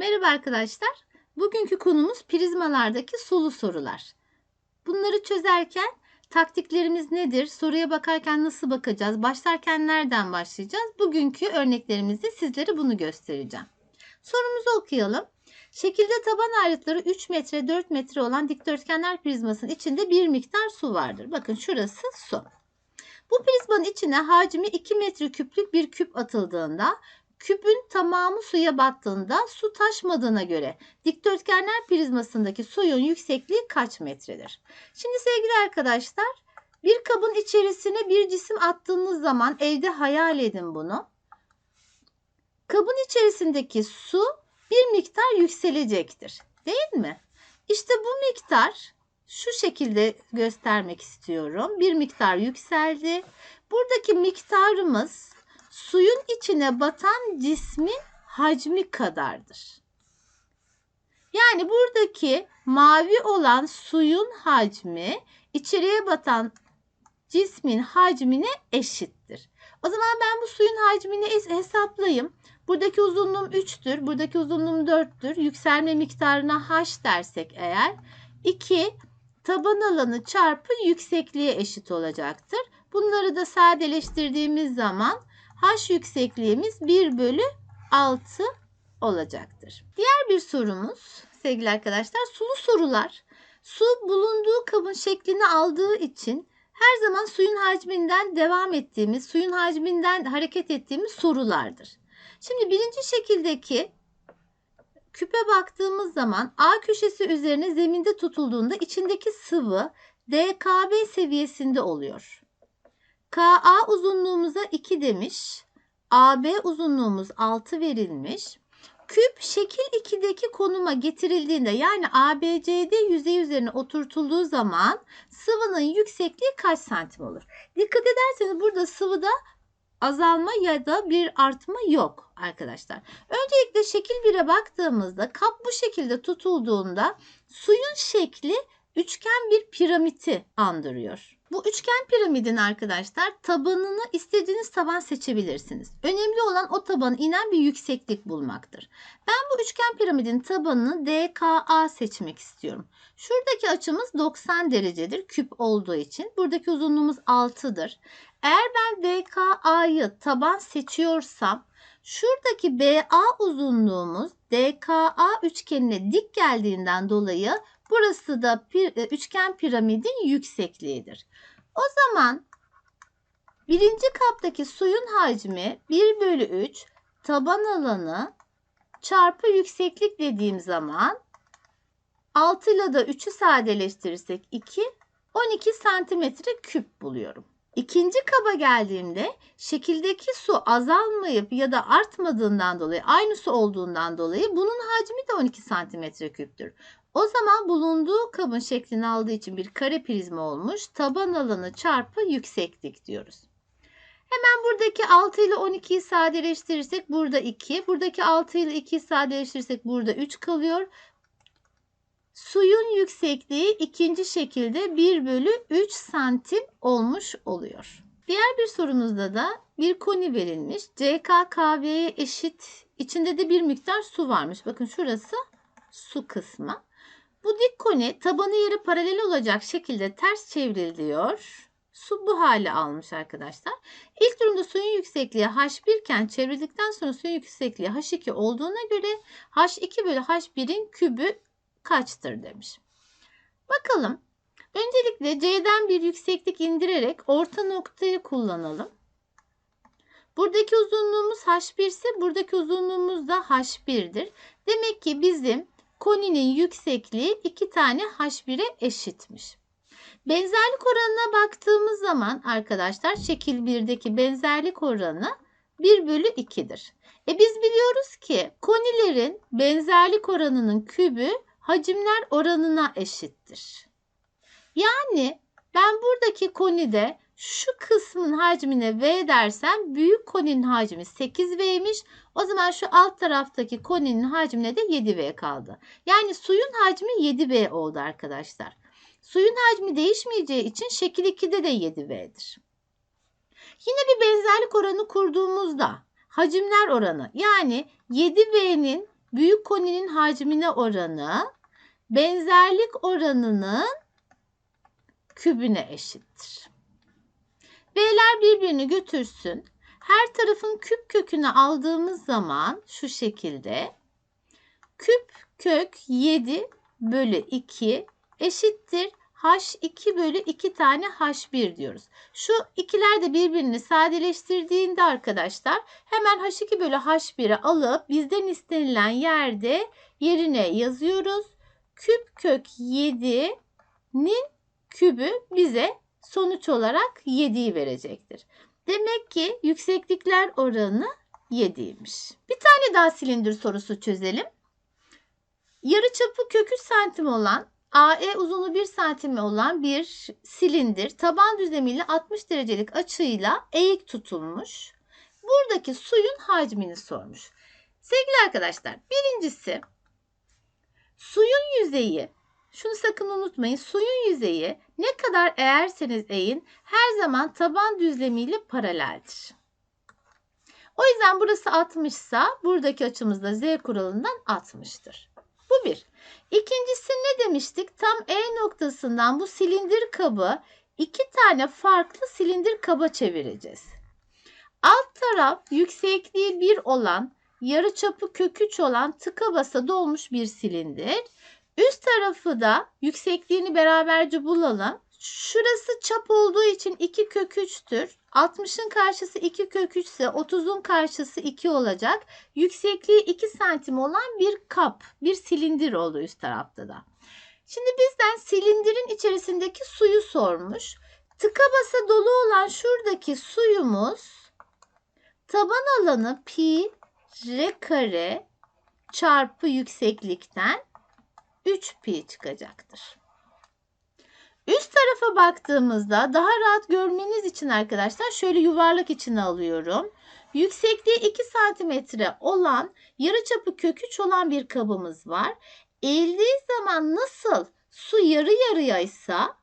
Merhaba arkadaşlar. Bugünkü konumuz prizmalardaki sulu sorular. Bunları çözerken taktiklerimiz nedir? Soruya bakarken nasıl bakacağız? Başlarken nereden başlayacağız? Bugünkü örneklerimizde sizlere bunu göstereceğim. Sorumuzu okuyalım. Şekilde taban ayrıtları 3 metre 4 metre olan dikdörtgenler prizmasının içinde bir miktar su vardır. Bakın şurası su. Bu prizmanın içine hacmi 2 metre küplük bir küp atıldığında küpün tamamı suya battığında su taşmadığına göre dikdörtgenler prizmasındaki suyun yüksekliği kaç metredir? Şimdi sevgili arkadaşlar bir kabın içerisine bir cisim attığınız zaman evde hayal edin bunu. Kabın içerisindeki su bir miktar yükselecektir. Değil mi? İşte bu miktar şu şekilde göstermek istiyorum. Bir miktar yükseldi. Buradaki miktarımız suyun içine batan cismin hacmi kadardır. Yani buradaki mavi olan suyun hacmi içeriye batan cismin hacmine eşittir. O zaman ben bu suyun hacmini hesaplayayım. Buradaki uzunluğum 3'tür. Buradaki uzunluğum 4'tür. Yükselme miktarına h dersek eğer 2 taban alanı çarpı yüksekliğe eşit olacaktır. Bunları da sadeleştirdiğimiz zaman h yüksekliğimiz 1 bölü 6 olacaktır. Diğer bir sorumuz sevgili arkadaşlar sulu sorular. Su bulunduğu kabın şeklini aldığı için her zaman suyun hacminden devam ettiğimiz, suyun hacminden hareket ettiğimiz sorulardır. Şimdi birinci şekildeki küpe baktığımız zaman A köşesi üzerine zeminde tutulduğunda içindeki sıvı DKB seviyesinde oluyor. KA uzunluğumuza 2 demiş. AB uzunluğumuz 6 verilmiş. Küp şekil 2'deki konuma getirildiğinde yani ABCD yüzey üzerine oturtulduğu zaman sıvının yüksekliği kaç santim olur? Dikkat ederseniz burada sıvıda azalma ya da bir artma yok arkadaşlar. Öncelikle şekil 1'e baktığımızda kap bu şekilde tutulduğunda suyun şekli üçgen bir piramiti andırıyor. Bu üçgen piramidin arkadaşlar tabanını istediğiniz taban seçebilirsiniz. Önemli olan o tabanı inen bir yükseklik bulmaktır. Ben bu üçgen piramidin tabanını DKA seçmek istiyorum. Şuradaki açımız 90 derecedir küp olduğu için. Buradaki uzunluğumuz 6'dır. Eğer ben DKA'yı taban seçiyorsam şuradaki BA uzunluğumuz DKA üçgenine dik geldiğinden dolayı Burası da pir, e, üçgen piramidin yüksekliğidir. O zaman birinci kaptaki suyun hacmi 1 bölü 3 taban alanı çarpı yükseklik dediğim zaman 6 ile de 3'ü sadeleştirirsek 2 12 santimetre küp buluyorum. İkinci kaba geldiğimde şekildeki su azalmayıp ya da artmadığından dolayı aynı su olduğundan dolayı bunun hacmi de 12 santimetre küptür. O zaman bulunduğu kabın şeklini aldığı için bir kare prizma olmuş. Taban alanı çarpı yükseklik diyoruz. Hemen buradaki 6 ile 12'yi sadeleştirirsek burada 2. Buradaki 6 ile 2'yi sadeleştirirsek burada 3 kalıyor. Suyun yüksekliği ikinci şekilde 1 bölü 3 santim olmuş oluyor. Diğer bir sorumuzda da bir koni verilmiş. CK KV'ye eşit. İçinde de bir miktar su varmış. Bakın şurası su kısmı. Bu dik koni tabanı yere paralel olacak şekilde ters çevriliyor. Su bu hale almış arkadaşlar. İlk durumda suyun yüksekliği H1 iken çevrildikten sonra suyun yüksekliği H2 olduğuna göre H2 bölü H1'in kübü kaçtır demiş. Bakalım. Öncelikle C'den bir yükseklik indirerek orta noktayı kullanalım. Buradaki uzunluğumuz H1 ise buradaki uzunluğumuz da H1'dir. Demek ki bizim koninin yüksekliği iki tane H1'e eşitmiş. Benzerlik oranına baktığımız zaman arkadaşlar şekil 1'deki benzerlik oranı 1 bölü 2'dir. E biz biliyoruz ki konilerin benzerlik oranının kübü hacimler oranına eşittir. Yani ben buradaki konide şu kısmın hacmine V dersem büyük koninin hacmi 8V'ymiş. O zaman şu alt taraftaki koninin hacmine de 7V kaldı. Yani suyun hacmi 7V oldu arkadaşlar. Suyun hacmi değişmeyeceği için şekil 2'de de 7V'dir. Yine bir benzerlik oranı kurduğumuzda hacimler oranı yani 7V'nin büyük koninin hacmine oranı benzerlik oranının kübüne eşittir. B'ler birbirini götürsün. Her tarafın küp kökünü aldığımız zaman şu şekilde küp kök 7 bölü 2 eşittir H2 bölü 2 tane H1 diyoruz. Şu ikiler de birbirini sadeleştirdiğinde arkadaşlar hemen H2 bölü H1'i alıp bizden istenilen yerde yerine yazıyoruz. Küp kök 7'nin kübü bize sonuç olarak 7'yi verecektir. Demek ki yükseklikler oranı 7'ymiş. Bir tane daha silindir sorusu çözelim. Yarıçapı kök 3 santim olan AE uzunluğu 1 santim olan bir silindir taban düzlemiyle 60 derecelik açıyla eğik tutulmuş. Buradaki suyun hacmini sormuş. Sevgili arkadaşlar birincisi suyun yüzeyi şunu sakın unutmayın. Suyun yüzeyi ne kadar eğerseniz eğin her zaman taban düzlemiyle paraleldir. O yüzden burası 60 ise buradaki açımız da z kuralından 60'tır. Bu bir. İkincisi ne demiştik? Tam E noktasından bu silindir kabı iki tane farklı silindir kaba çevireceğiz. Alt taraf yüksekliği 1 olan, yarıçapı kök 3 olan tıka basa dolmuş bir silindir. Üst tarafı da yüksekliğini beraberce bulalım. Şurası çap olduğu için 2 kök 3'tür. 60'ın karşısı 2 kök 3 ise 30'un karşısı 2 olacak. Yüksekliği 2 santim olan bir kap, bir silindir oldu üst tarafta da. Şimdi bizden silindirin içerisindeki suyu sormuş. Tıka basa dolu olan şuradaki suyumuz taban alanı pi r kare çarpı yükseklikten 3 pi çıkacaktır. Üst tarafa baktığımızda daha rahat görmeniz için arkadaşlar şöyle yuvarlak içine alıyorum. Yüksekliği 2 santimetre olan yarıçapı kök 3 olan bir kabımız var. Eğildiği zaman nasıl su yarı yarıyaysa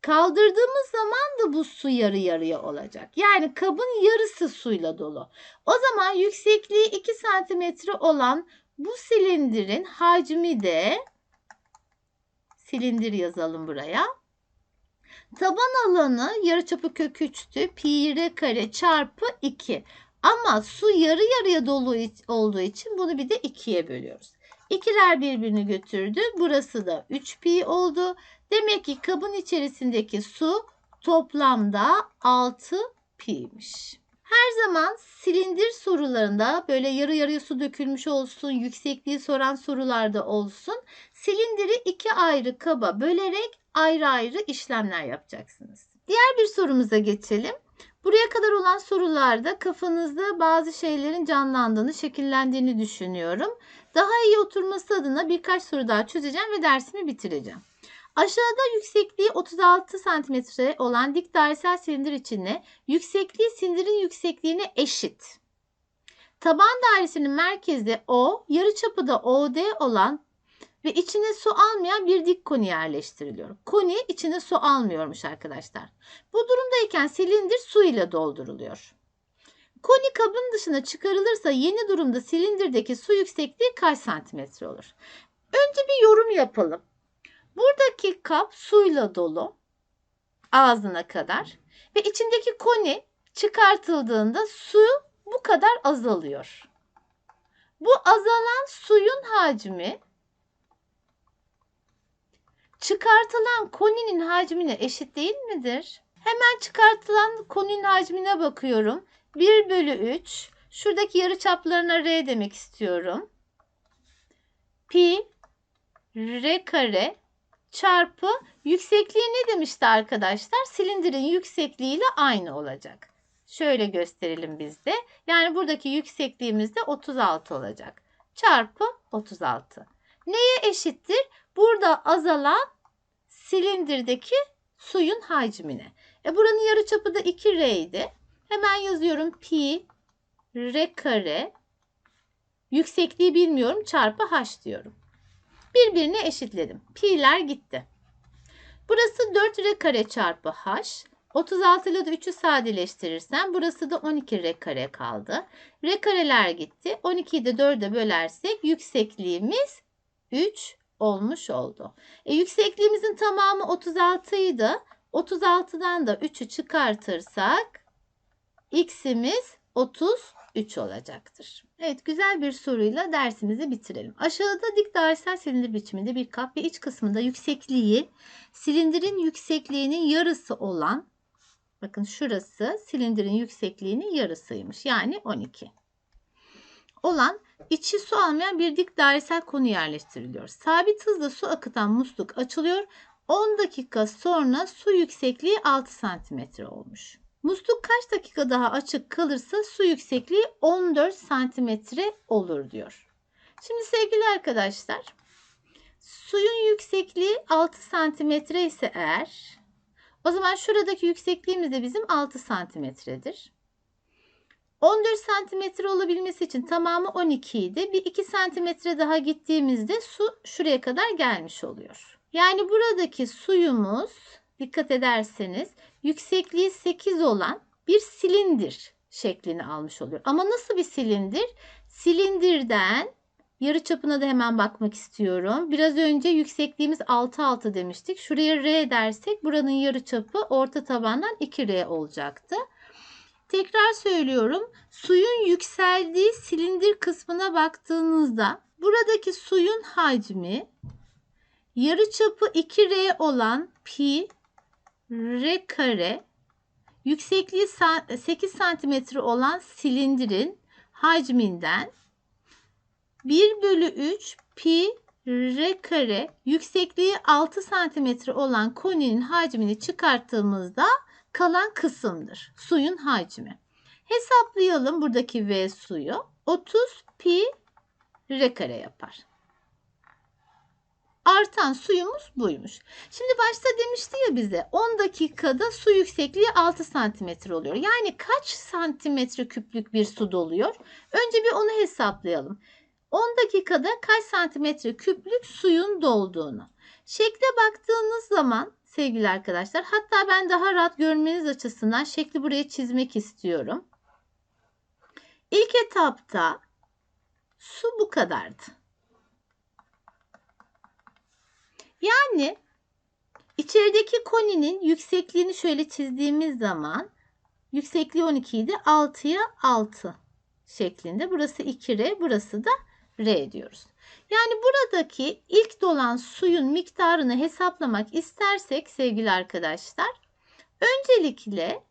kaldırdığımız zaman da bu su yarı yarıya olacak. Yani kabın yarısı suyla dolu. O zaman yüksekliği 2 santimetre olan bu silindirin hacmi de silindir yazalım buraya. Taban alanı yarıçapı kök 3'tü. Pi r kare çarpı 2. Ama su yarı yarıya dolu olduğu için bunu bir de 2'ye bölüyoruz. İkiler birbirini götürdü. Burası da 3 pi oldu. Demek ki kabın içerisindeki su toplamda 6 pi'ymiş. Her zaman silindir sorularında böyle yarı yarıya su dökülmüş olsun, yüksekliği soran sorularda olsun. Silindiri iki ayrı kaba bölerek ayrı ayrı işlemler yapacaksınız. Diğer bir sorumuza geçelim. Buraya kadar olan sorularda kafanızda bazı şeylerin canlandığını, şekillendiğini düşünüyorum. Daha iyi oturması adına birkaç soru daha çözeceğim ve dersimi bitireceğim. Aşağıda yüksekliği 36 cm olan dik dairesel silindir içinde yüksekliği silindirin yüksekliğine eşit. Taban dairesinin merkezi O, yarıçapı da OD olan ve içine su almayan bir dik koni yerleştiriliyor. Koni içine su almıyormuş arkadaşlar. Bu durumdayken silindir su ile dolduruluyor. Koni kabın dışına çıkarılırsa yeni durumda silindirdeki su yüksekliği kaç santimetre olur? Önce bir yorum yapalım. Buradaki kap suyla dolu ağzına kadar ve içindeki koni çıkartıldığında su bu kadar azalıyor. Bu azalan suyun hacmi çıkartılan koninin hacmine eşit değil midir? Hemen çıkartılan koninin hacmine bakıyorum. 1 bölü 3. Şuradaki yarı çaplarına R demek istiyorum. Pi R kare çarpı yüksekliği ne demişti arkadaşlar? Silindirin yüksekliğiyle aynı olacak. Şöyle gösterelim biz de. Yani buradaki yüksekliğimiz de 36 olacak. Çarpı 36. Neye eşittir? Burada azalan silindirdeki suyun hacmine. E buranın yarıçapı da 2R idi. Hemen yazıyorum pi r kare yüksekliği bilmiyorum çarpı h diyorum. Birbirine eşitledim. Pi'ler gitti. Burası 4R kare çarpı h. 36 ile de 3'ü sadeleştirirsem burası da 12 r kare kaldı. R kareler gitti. 12'yi de 4'e bölersek yüksekliğimiz 3 olmuş oldu. E, yüksekliğimizin tamamı 36 idi. 36'dan da 3'ü çıkartırsak x'imiz 33 olacaktır. Evet güzel bir soruyla dersimizi bitirelim. Aşağıda dik dairesel silindir biçiminde bir kap ve iç kısmında yüksekliği silindirin yüksekliğinin yarısı olan bakın şurası silindirin yüksekliğinin yarısıymış. Yani 12 olan içi su almayan bir dik dairesel konu yerleştiriliyor. Sabit hızla su akıtan musluk açılıyor. 10 dakika sonra su yüksekliği 6 santimetre olmuş. Musluk kaç dakika daha açık kalırsa su yüksekliği 14 santimetre olur diyor. Şimdi sevgili arkadaşlar suyun yüksekliği 6 santimetre ise eğer o zaman şuradaki yüksekliğimiz de bizim 6 santimetredir. 14 santimetre olabilmesi için tamamı 12 idi. Bir 2 santimetre daha gittiğimizde su şuraya kadar gelmiş oluyor. Yani buradaki suyumuz dikkat ederseniz yüksekliği 8 olan bir silindir şeklini almış oluyor. Ama nasıl bir silindir? Silindirden yarı çapına da hemen bakmak istiyorum. Biraz önce yüksekliğimiz 6 6 demiştik. Şuraya R dersek buranın yarı çapı orta tabandan 2R olacaktı. Tekrar söylüyorum. Suyun yükseldiği silindir kısmına baktığınızda buradaki suyun hacmi yarı çapı 2R olan pi r kare yüksekliği 8 santimetre olan silindirin hacminden 1 bölü 3 pi r kare yüksekliği 6 santimetre olan koninin hacmini çıkarttığımızda kalan kısımdır. Suyun hacmi. Hesaplayalım buradaki V suyu. 30 pi r kare yapar. Artan suyumuz buymuş. Şimdi başta demişti ya bize 10 dakikada su yüksekliği 6 santimetre oluyor. Yani kaç santimetre küplük bir su doluyor? Önce bir onu hesaplayalım. 10 dakikada kaç santimetre küplük suyun dolduğunu. Şekle baktığınız zaman sevgili arkadaşlar hatta ben daha rahat görmeniz açısından şekli buraya çizmek istiyorum. İlk etapta su bu kadardı. Yani içerideki koninin yüksekliğini şöyle çizdiğimiz zaman yüksekliği 12 idi. 6'ya 6 şeklinde. Burası 2R, burası da R diyoruz. Yani buradaki ilk dolan suyun miktarını hesaplamak istersek sevgili arkadaşlar öncelikle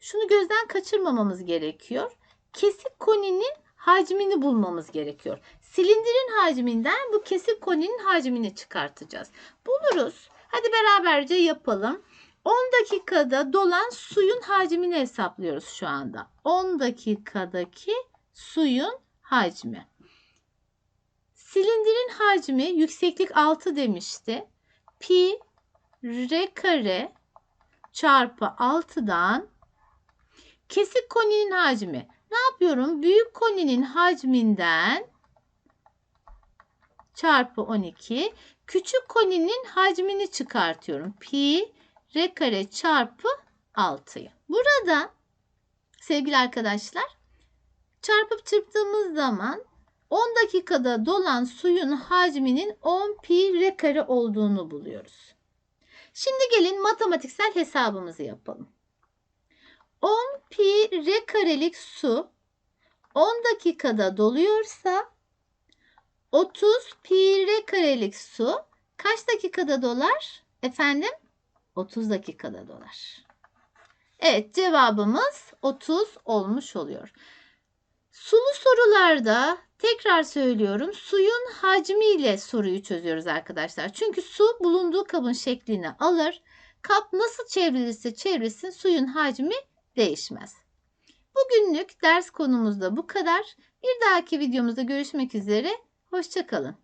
şunu gözden kaçırmamamız gerekiyor. Kesik koninin hacmini bulmamız gerekiyor. Silindirin hacminden bu kesik koninin hacmini çıkartacağız. Buluruz. Hadi beraberce yapalım. 10 dakikada dolan suyun hacmini hesaplıyoruz şu anda. 10 dakikadaki suyun hacmi. Silindirin hacmi yükseklik 6 demişti. Pi r kare çarpı 6'dan kesik koninin hacmi. Ne yapıyorum? Büyük koninin hacminden çarpı 12. Küçük koninin hacmini çıkartıyorum. Pi r kare çarpı 6'yı. Burada sevgili arkadaşlar çarpıp çırptığımız zaman 10 dakikada dolan suyun hacminin 10 pi r kare olduğunu buluyoruz. Şimdi gelin matematiksel hesabımızı yapalım. 10 pi r karelik su 10 dakikada doluyorsa 30 pi r karelik su kaç dakikada dolar? Efendim? 30 dakikada dolar. Evet cevabımız 30 olmuş oluyor. Sulu sorularda tekrar söylüyorum suyun hacmiyle soruyu çözüyoruz arkadaşlar. Çünkü su bulunduğu kabın şeklini alır. Kap nasıl çevrilirse çevrilsin suyun hacmi değişmez. Bugünlük ders konumuzda bu kadar. Bir dahaki videomuzda görüşmek üzere. Hoşçakalın.